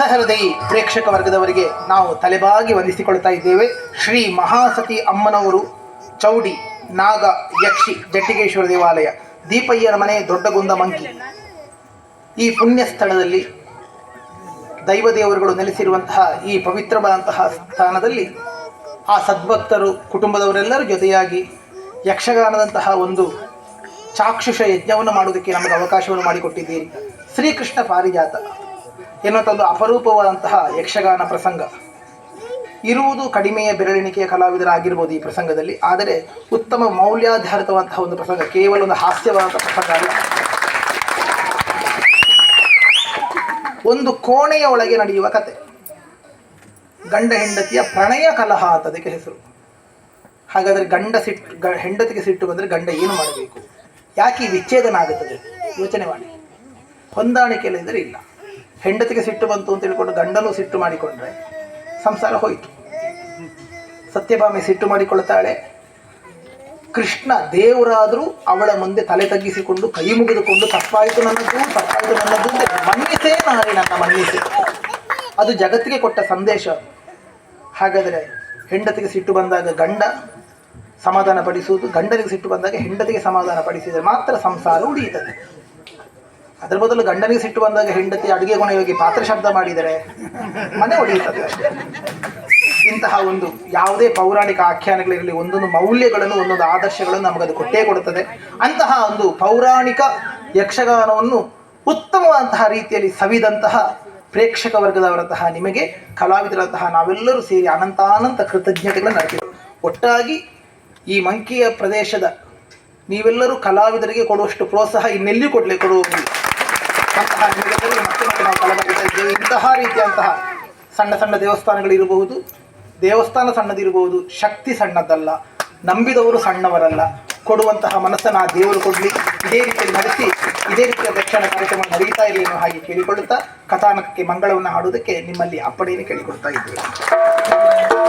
ಸಹೃದಯಿ ಪ್ರೇಕ್ಷಕ ವರ್ಗದವರಿಗೆ ನಾವು ತಲೆಬಾಗಿ ವಂದಿಸಿಕೊಳ್ತಾ ಇದ್ದೇವೆ. ಶ್ರೀ ಮಹಾಸತಿ ಅಮ್ಮನವರು ಚೌಡಿ, ನಾಗ, ಯಕ್ಷಿ ಜಟ್ಟಿಗೇಶ್ವರ ದೇವಾಲಯ ದೀಪಯ್ಯನ ಮನೆ, ದೊಡ್ಡಗುಂದ ಮಂಕಿ. ಈ ಪುಣ್ಯ ಸ್ಥಳದಲ್ಲಿ ದೈವದೇವರುಗಳು ನೆಲೆಸಿರುವಂತಹ ಈ ಪವಿತ್ರವಾದಂತಹ ಸ್ಥಾನದಲ್ಲಿ ಆ ಸದ್ಭಕ್ತರು, ಕುಟುಂಬದವರೆಲ್ಲರ ಜೊತೆಯಾಗಿ ಯಕ್ಷಗಾನದಂತಹ ಒಂದು ಚಾಕ್ಷುಷ ಯಜ್ಞವನ್ನು ಮಾಡುವುದಕ್ಕೆ ನಮಗೆ ಅವಕಾಶವನ್ನು ಮಾಡಿಕೊಟ್ಟಿದ್ದೀರಿ. ಶ್ರೀಕೃಷ್ಣ ಪಾರಿಜಾತ. ಒಂದು ಅಪರೂಪವಾದಂತಹ ಯಕ್ಷಗಾನ ಪ್ರಸಂಗ. ಇರುವುದು ಕಡಿಮೆಯ ಬೆರಳೆಣಿಕೆಯ ಕಲಾವಿದರಾಗಿರ್ಬೋದು ಈ ಪ್ರಸಂಗದಲ್ಲಿ. ಆದರೆ ಉತ್ತಮ ಮೌಲ್ಯಾಧಾರಿತವಂತಹ ಒಂದು ಪ್ರಸಂಗ, ಕೇವಲ ಒಂದು ಹಾಸ್ಯವಾದಂಥ ಪ್ರಸಂಗ ಅಲ್ಲ. ಒಂದು ಕೋಣೆಯ ಒಳಗೆ ನಡೆಯುವ ಕತೆ. ಗಂಡ ಹೆಂಡತಿಯ ಪ್ರಣಯ ಕಲಹ ಅಂತ ಅದಕ್ಕೆ ಹೆಸರು. ಹಾಗಾದರೆ ಗಂಡ ಸಿಟ್ಟು ಹೆಂಡತಿಗೆ ಸಿಟ್ಟು ಬಂದರೆ ಗಂಡ ಏನು ಮಾಡಬೇಕು? ಯಾಕೆ ವಿಚ್ಛೇದನ ಆಗುತ್ತದೆ? ಯೋಚನೆ ಮಾಡಿ. ಹೊಂದಾಣಿಕೆ ಇಲ್ಲದಿದ್ದರೆ ಇಲ್ಲ. ಹೆಂಡತಿಗೆ ಸಿಟ್ಟು ಬಂತು ಅಂತ ತಿಳ್ಕೊಂಡು ಗಂಡನೂ ಸಿಟ್ಟು ಮಾಡಿಕೊಂಡ್ರೆ ಸಂಸಾರ ಹೋಯಿತು. ಸತ್ಯಭಾಮೆ ಸಿಟ್ಟು ಮಾಡಿಕೊಳ್ತಾಳೆ ಕೃಷ್ಣ ದೇವರಾದರೂ ಅವಳ ಮುಂದೆ ತಲೆ ತಗ್ಗಿಸಿಕೊಂಡು ಕೈ ಮುಗಿದುಕೊಂಡು ತಪ್ಪಾಯಿತು ನನ್ನದು ತಪ್ಪಾಯಿತು ನನ್ನದು ಮನ್ನಿಸೇ ನಾರಿ ನನ್ನ ಮನ್ನಿಸಿ. ಅದು ಜಗತ್ತಿಗೆ ಕೊಟ್ಟ ಸಂದೇಶ. ಹಾಗಾದರೆ ಹೆಂಡತಿಗೆ ಸಿಟ್ಟು ಬಂದಾಗ ಗಂಡ ಸಮಾಧಾನ ಪಡಿಸುವುದು ಗಂಡನಿಗೆ ಸಿಟ್ಟು ಬಂದಾಗ ಹೆಂಡತಿಗೆ ಸಮಾಧಾನ ಪಡಿಸಿದರೆ ಮಾತ್ರ ಸಂಸಾರ ಉಳಿಯುತ್ತದೆ. ಅದರ ಬದಲು ಗಂಡನಿಗೆ ಸಿಟ್ಟು ಬಂದಾಗ ಹೆಂಡತಿ ಅಡುಗೆ ಕೊನೆ ಹೋಗಿ ಪಾತ್ರ ಶಬ್ದ ಮಾಡಿದರೆ ಮನೆ ಒಡೆಯುತ್ತದೆ. ಇಂತಹ ಒಂದು ಯಾವುದೇ ಪೌರಾಣಿಕ ಆಖ್ಯಾನಗಳಿರಲಿ, ಒಂದೊಂದು ಮೌಲ್ಯಗಳನ್ನು, ಒಂದೊಂದು ಆದರ್ಶಗಳನ್ನು ನಮಗದು ಕೊಟ್ಟೇ ಕೊಡುತ್ತದೆ. ಅಂತಹ ಒಂದು ಪೌರಾಣಿಕ ಯಕ್ಷಗಾನವನ್ನು ಉತ್ತಮವಾದಂತಹ ರೀತಿಯಲ್ಲಿ ಸವಿದಂತಹ ಪ್ರೇಕ್ಷಕ ವರ್ಗದವರಂತಹ ನಿಮಗೆ, ಕಲಾವಿದರಂತಹ ನಾವೆಲ್ಲರೂ ಸೇರಿ ಅನಂತಾನಂತ ಕೃತಜ್ಞತೆಗಳನ್ನು ನಡೆಸಿದರು ಒಟ್ಟಾಗಿ ಈ ಮಂಕಿಯ ಪ್ರದೇಶದ ನೀವೆಲ್ಲರೂ ಕಲಾವಿದರಿಗೆ ಕೊಡುವಷ್ಟು ಪ್ರೋತ್ಸಾಹ ಇನ್ನೆಲ್ಲಿ ಕೊಡಲಿ? ಕೊಡುವುದಿಲ್ಲ ಮತ್ತೆ ಮತ್ತೆ ನಾವು ಇದ್ದೇವೆ ಇಂತಹ ರೀತಿಯಂತಹ ಸಣ್ಣ ಸಣ್ಣ ದೇವಸ್ಥಾನಗಳಿರಬಹುದು ದೇವಸ್ಥಾನ ಸಣ್ಣದಿರಬಹುದು, ಶಕ್ತಿ ಸಣ್ಣದಲ್ಲ, ನಂಬಿದವರು ಸಣ್ಣವರಲ್ಲ, ಕೊಡುವಂತಹ ಮನಸ್ಸನ್ನು ಆ ದೇವರು ಕೊಡಲಿ. ಇದೇ ರೀತಿಯಲ್ಲಿ ನಡೆಸಿ, ಇದೇ ರೀತಿಯ ದಕ್ಷಿಣ ಕಾರ್ಯಕ್ರಮ ನಡೀತಾ ಇರಲಿ ಹಾಗೆ ಕೇಳಿಕೊಳ್ಳುತ್ತಾ ಕಥಾನಕಕ್ಕೆ ಮಂಗಳವನ್ನು ಹಾಡುವುದಕ್ಕೆ ನಿಮ್ಮಲ್ಲಿ ಅಪ್ಪಣೆಯನ್ನು ಕೇಳಿಕೊಡ್ತಾ ಇದ್ದೇವೆ